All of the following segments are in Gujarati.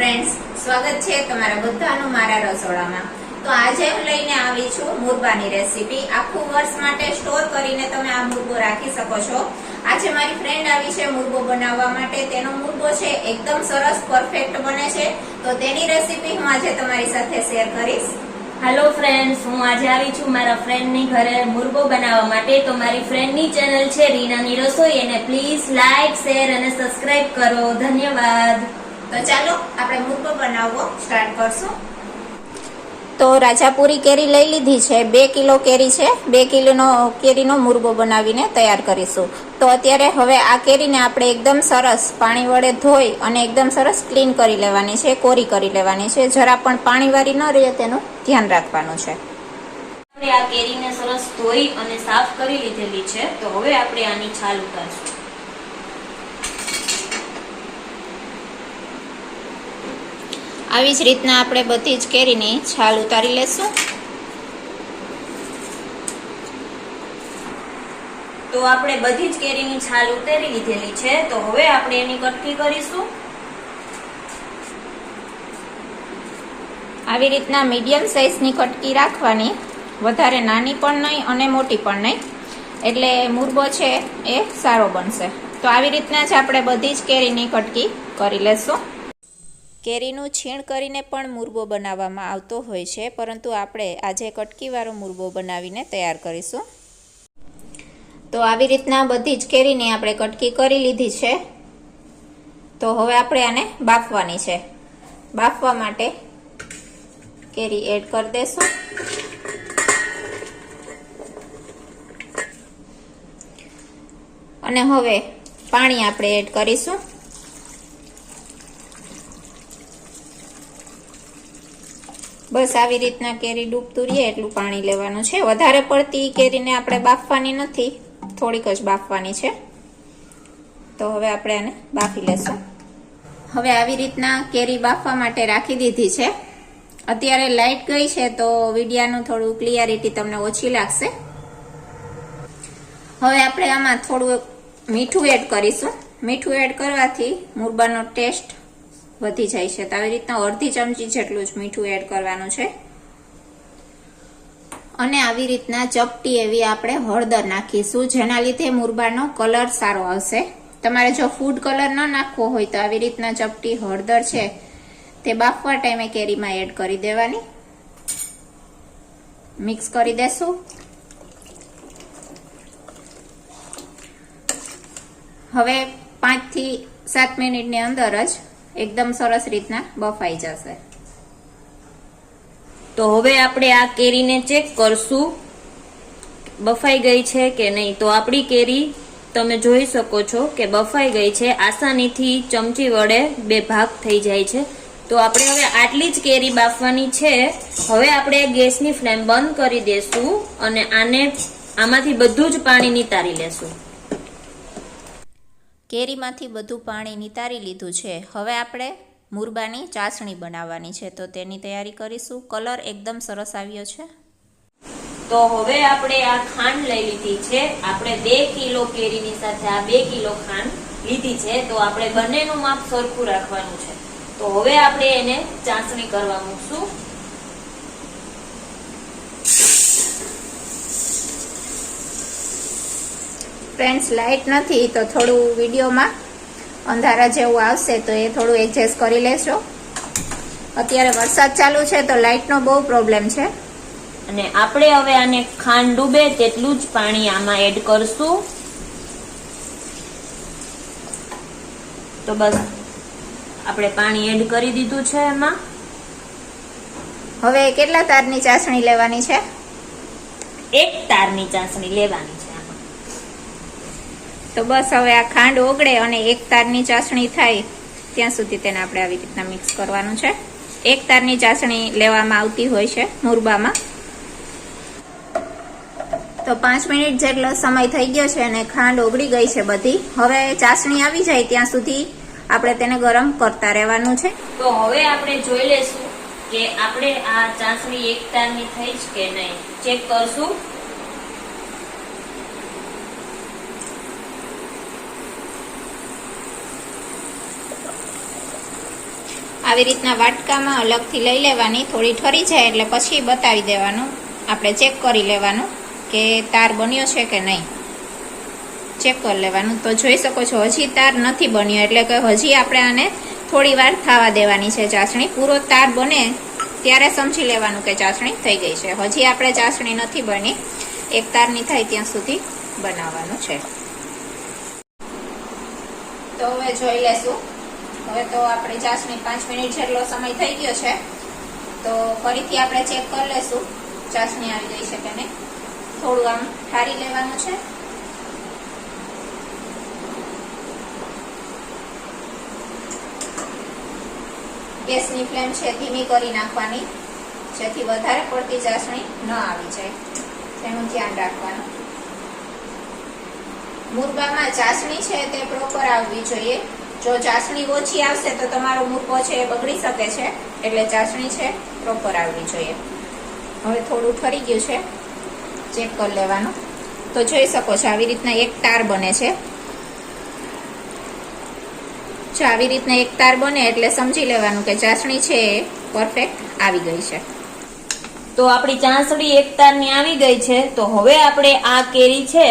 ફ્રેન્ડ્સ સ્વાગત છે તમારા બધાનું મારા રસોડામાં. તો આજે હું લઈને આવી છું મુરબાની રેસીપી આખું વર્ષ માટે સ્ટોર કરીને તમે આ મુરબો રાખી શકો છો. આજે મારી ફ્રેન્ડ આવી છે મુરબો બનાવવા માટે. તેનો મુરબો છે એકદમ સરસ પરફેક્ટ બને છે. તો તેની રેસીપી હું આજે તમારી સાથે શેર કરીશ. હેલો ફ્રેન્ડ્સ હું આજે આવી છું મારા ફ્રેન્ડની ઘરે મુરબો બનાવવા માટે. તો મારી ફ્રેન્ડની ચેનલ છે રીનાની રસોઈ. એને પ્લીઝ લાઇક શેર અને સબસ્ક્રાઇબ કરો. ધન્યવાદ. તો ચાલો આપણે મુરબો બનાવવો સ્ટાર્ટ કરશું. તો રાજાપુરી કેરી લઈ લીધી છે. બે કિલો કેરી છે. બે કિલોનો કેરીનો મુરબો બનાવીને તૈયાર કરીશું. તો અત્યારે હવે આ કેરીને આપણે એકદમ સરસ પાણી વડે ધોઈ અને એકદમ સરસ ક્લીન કરી લેવાની છે કોરી કરી લેવાની છે. જરા પણ પાણીવાળી ન રહે તેનું ધ્યાન રાખવાનું છે. આપણે આ કેરીને સરસ ધોઈ અને સાફ કરી લીધેલી છે. તો હવે આપણે આની છાલ ઉતારશું. આવી જ રીતના આપણે બધી જ કેરીની છાલ ઉતારી લેશું. તો આપણે બધી જ કેરીની છાલ ઉતારી લીધેલી છે. તો હવે આપણે એની કટકી કરીશું. આવી રીતના મીડિયમ સાઇઝની કટકી રાખવાની. વધારે નાની પણ નહીં અને મોટી પણ નહીં. એટલે મુરબો છે એ સારો બનશે. તો આવી રીતના જ આપણે બધી જ કેરીની કટકી કરી લેશું. કેરીનું છીણ કરીને પણ મુરબો બનાવવામાં આવતો હોય છે, પરંતુ આપણે આજે કટકીવાળો મુરબો બનાવીને તૈયાર કરીશું. તો આવી રીતના બધી જ કેરીની આપણે કટકી કરી લીધી છે. તો હવે આપણે આને બાફવાની છે. બાફવા માટે કેરી એડ કરી દેશું. અને હવે પાણી આપણે એડ કરીશું. બસ આવી રીતના કેરી ડૂબતું રહીએ એટલું પાણી લેવાનું છે. વધારે પડતી કેરીને આપણે બાફવાની નથી. થોડીક જ બાફવાની છે. તો હવે આપણે આને બાફી લેશું. હવે આવી રીતના કેરી બાફવા માટે રાખી દીધી છે. અત્યારે લાઇટ ગઈ છે તો વિડિયાનું થોડું ક્લિયરિટી તમને ઓછી લાગશે. હવે આપણે આમાં થોડું મીઠું એડ કરીશું. મીઠું એડ કરવાથી મુરબાનો ટેસ્ટ વધી જાય છે. તો આવી રીતના અડધી ચમચી જેટલું જ મીઠું એડ કરવાનું છે. અને આવી રીતના ચપટી એવી આપણે હળદર નાખીશું, જેના લીધે મુરબાનો કલર સારો આવશે. તમારે જો ફૂડ કલર ન નાખવો હોય તો આવી રીતના ચપટી હળદર છે તે બાફવા ટાઈમે કેરીમાં એડ કરી દેવાની. મિક્સ કરી દેશું. હવે પાંચથી સાત મિનિટની અંદર જ એકદમ સરસ રીતના બફાઈ જશે. તો હવે આપણે આ કેરીને ચેક કરશું. બફાઈ ગઈ છે કે નહીં? તો આપણી કેરી તમે જોઈ શકો છો કે બફાઈ ગઈ છે. આસાનીથી ચમચી વડે બે ભાગ થઈ જાય છે. તો આપણે હવે આટલી જ કેરી બાફવાની છે. હવે આપણે ગેસની ફ્લેમ બંધ કરી દેશું અને આને આમાંથી બધું જ પાણી નિતારી લેશું. કેરીમાંથી બધું પાણી નિતારી લીધું છે. હવે આપણે મુરબાની ચાસણી બનાવવાની છે. તો તેની તૈયારી કરીશું. કલર એકદમ સરસ આવ્યો છે. તો હવે આપણે આ ખાંડ લઈ લીધી છે. આપણે બે કિલો કેરીની સાથે આ બે કિલો ખાંડ લીધી છે. તો આપણે બંનેનું માપ સરખું રાખવાનું છે. તો હવે આપણે એને ચાસણી કરવા મૂકશું. ફ્રેન્ડ્સ લાઇટ નથી તો થોડું વિડીયોમાં અંધારા જેવું આવશે તો એ થોડું એડજસ્ટ કરી લેશો. અત્યારે વરસાદ ચાલુ છે તો લાઇટનો બહુ પ્રોબ્લેમ છે. અને આપણે હવે આને ખાંડ ડૂબે તેટલું જ પાણી આમાં એડ કરશું. તો બસ આપણે પાણી એડ કરી દીધું છે એમાં. હવે કેટલા તારની ચાસણી લેવાની છે? એક તારની ચાસણી લેવાની તો બસ હવે આ ખાંડ ઓગળે અને એક તારની ચાસણી થાય. ત્યાં સુધી તેને આપણે આવી રીતના મિક્સ કરવાનું છે. એક તારની ચાસણી લેવામાં આવતી હોય છે મુરબામાં. તો પાંચ મિનિટ જેટલો સમય થઈ ગયો છે અને ખાંડ ઓગળી ગઈ છે બધી. હવે ચાસણી આવી જાય ત્યાં સુધી આપણે તેને ગરમ કરતા રહેવાનું છે. તો હવે આપણે જોઈ લેશું કે આપણે આ ચાસણી એક તારની થઈ છે કે નહીં. ચેક કરશું. આવી રીતના વાટકામાં અલગથી લઈ લેવાની, થોડી ઠરી જાય એટલે પછી બતાવી દેવાનું. આપણે ચેક કરી લેવાનું કે તાર બન્યો છે કે નહીં. ચેક કરી લેવાનું. તો જોઈ શકો છો, હજી તાર નથી બન્યો, એટલે કે હજી આપણે આને થોડી વાર થવા દેવાની છે ચાસણી. પૂરો તાર બને ત્યારે સમજી લેવાનું કે ચાસણી થઈ ગઈ છે. હજી આપણે ચાસણી નથી બની. એક તારની થાય ત્યાં સુધી બનાવવાનું છે. તો હવે જોઈ લેશું. હવે તો આપણે ચાસણી પાંચ મિનિટ જેટલો સમય થઈ ગયો છે. તો ફરીથી આપણે ચેક કરી લેશું. ચાસણી આવી ગઈ છે કે નહીં. થોડું આમ ઠારી લેવાનું છે. ગેસની ફ્લેમ છે ધીમી કરી નાખવાની. જેથી વધારે પડતી ચાસણી ન આવી જાય. તેનું ધ્યાન રાખવાનું. મુરબામાં ચાસણી છે તે પ્રોપર આવવી જોઈએ. જો ચાસણી ઓછી આવશે તો તમારો મૂકો છે એ બગડી શકે છે, એટલે ચાસણી છે પ્રોપર આવવી જોઈએ. હવે થોડું ઠરી ગયું છે, ચેક કરી લેવાનું. તો જોઈ શકો છો, આવી રીતના એક તાર બને છે. જો આવી રીતના એક તાર બને, એટલે સમજી લેવાનું કે ચાસણી છે એ પરફેક્ટ આવી ગઈ છે. તો આપણી ચાસણી એક તારની આવી ગઈ છે, તો હવે આપણે આ કેરી છે,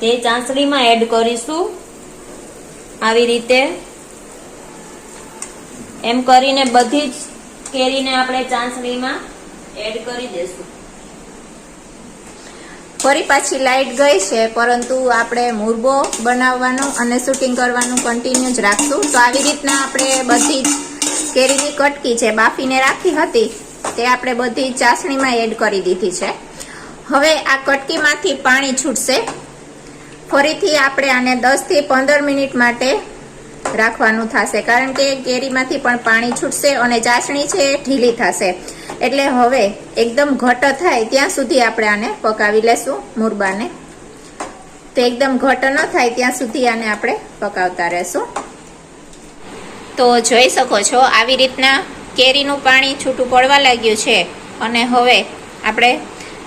તે ચાસણીમાં એડ કરીશું. આવી રીતે એમ કરીને બધી જ કેરીને આપણે ચાસણીમાં એડ કરી દેશું. ફરી પાછી લાઇટ ગઈ છે, પરંતુ આપણે મુરબો બનાવવાનું અને શૂટિંગ કરવાનું કન્ટિન્યુ જ રાખશું. તો આવી રીતના આપણે બધી જ કેરીની કટકી છે બાફીને રાખી હતી, તે આપણે બધી ચાસણીમાં એડ કરી દીધી છે. હવે આ કટકીમાંથી પાણી છૂટશે. ફરીથી આપણે આને દસથી પંદર મિનિટ માટે રાખવાનું થશે. કારણ કે કેરીમાંથી પણ પાણી છૂટશે અને ચાસણી છે ઢીલી થશે. એટલે હવે એકદમ ઘટ થાય ત્યાં સુધી આપણે આને પકાવી લેશું મુરબાને. તો એકદમ ઘટ ન થાય ત્યાં સુધી આને આપણે પકાવતા રહેશું. તો જોઈ શકો છો આવી રીતના કેરીનું પાણી છૂટું પડવા લાગ્યું છે. અને હવે આપણે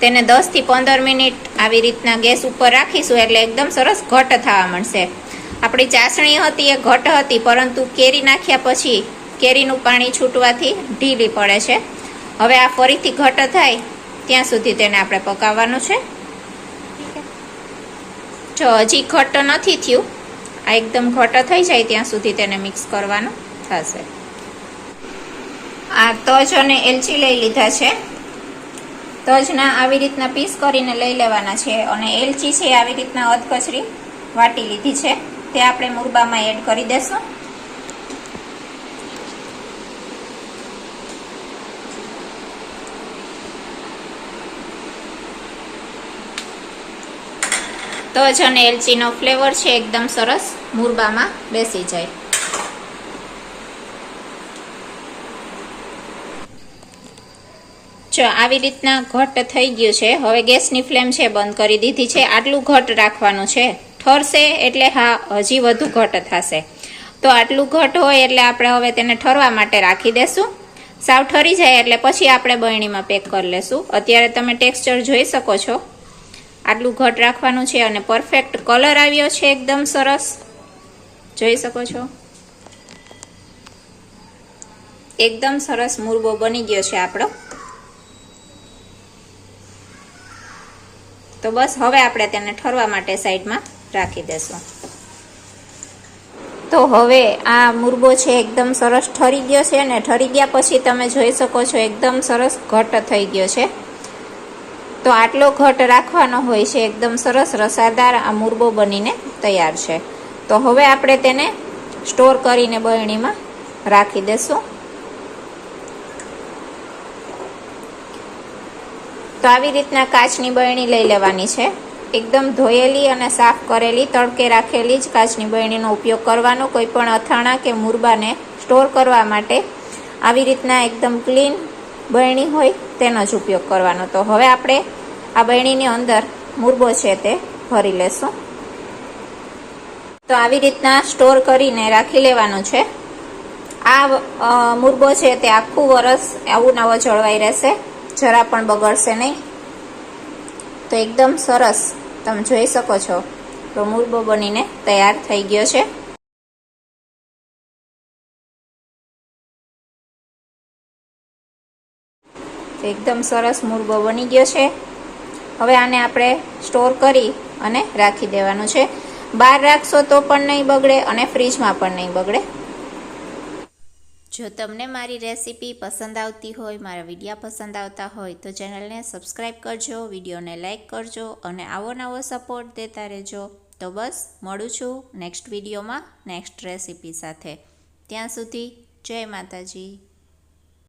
તેને દસથી પંદર મિનિટ આવી રીતના ગેસ ઉપર રાખીશું એટલે એકદમ સરસ ઘટ થવા મળશે આપણી ચાસણી હતી, એ ઘટ હતી, પરંતુ કેરી નાખ્યા પછી કેરીનું પાણી છૂટવાથી ઢીલી પડે છે. હવે આ ફરીથી ઘટ થાય, ત્યાં સુધી તેને આપણે પકાવવાનું છે. જો હજી ઘટ નથી થયું, આ એકદમ ઘટ થઈ જાય, ત્યાં સુધી તેને મિક્સ કરવાનું થશે. આ તજ અને એલચી લઈ લીધા છે. તજના આવી રીતના પીસ કરીને લઈ લેવાના છે અને એલચી છે આવી રીતના અધકચરી વાટી લીધી છે. તે આપણે મુરબામાં એડ કરી દેશું. તજ અને એલચીનો ફ્લેવર છે એકદમ સરસ. મુરબામાં બેસી જાય. જો આવી રીતના ઘટ થઈ ગયું છે. હવે ગેસની ફ્લેમ છે બંધ કરી દીધી છે. આટલું ઘટ રાખવાનું છે. ઠરશે એટલે હા, હજી વધુ ઘટ થશે. તો આટલું ઘટ હોય એટલે આપણે હવે તેને ઠરવા માટે રાખી દેશું. સાવ ઠરી જાય એટલે પછી આપણે બરણીમાં પેક કરી લેશું. અત્યારે તમે ટેક્સચર જોઈ શકો છો. આટલું ઘટ રાખવાનું છે અને પરફેક્ટ કલર આવ્યો છે એકદમ સરસ. જોઈ શકો છો? એકદમ સરસ મુરબો બની ગયો છે આપણો. તો બસ હવે આપણે તેને ઠરવા માટે સાઈડમાં રાખી દેશું તો હવે આ મુરબો છે એકદમ સરસ ઠરી ગયો છે અને ઠરી ગયા પછી તમે જોઈ શકો છો એકદમ સરસ ઘટ થઈ ગયો છે. તો આટલો ઘટ રાખવાનો હોય છે, એકદમ સરસ રસાદાર આ મુરબો બનીને તૈયાર છે. તો હવે આપણે તેને સ્ટોર કરીને બરણીમાં રાખી દેશું. તો આવી રીતના કાચની બરણી લઈ લેવાની છે. એકદમ ધોયેલી અને સાફ કરેલી, તડકે રાખેલી જ કાચની બરણીનો ઉપયોગ કરવાનો, કોઈ પણ અથાણા કે મુરબાને સ્ટોર કરવા માટે આવી રીતના એકદમ ક્લીન બરણી હોય તેનો જ ઉપયોગ કરવાનો. તો હવે આપણે આ બરણીની અંદર મુરબો છે તે ભરી લેશું. તો આવી રીતના સ્ટોર કરીને રાખી લેવાનું છે. આ મુરબો છે તે આખું વરસ આવું નવો જળવાઈ રહેશે. જરા પણ બગડશે નહીં. તો એકદમ સરસ. તમે જોઈ શકો છો. તો મુરબો બનીને તૈયાર થઈ ગયો છે. એકદમ સરસ મુરબો બની ગયો છે. હવે આને આપણે સ્ટોર કરી અને રાખી દેવાનું છે. બહાર રાખશો તો પણ નહીં બગડે અને ફ્રીજમાં પણ નહીં બગડે. જો તમને મારી રેસીપી પસંદ આવતી હોય, મારા વિડીયા પસંદ આવતા હોય, તો ચેનલને સબસ્ક્રાઈબ કરજો, વિડીયોને લાઇક કરજો અને આવો નવો સપોર્ટ દેતા રહેજો. તો બસ, મળું છું નેક્સ્ટ વિડીયોમાં નેક્સ્ટ રેસીપી સાથે. ત્યાં સુધી જય માતાજી.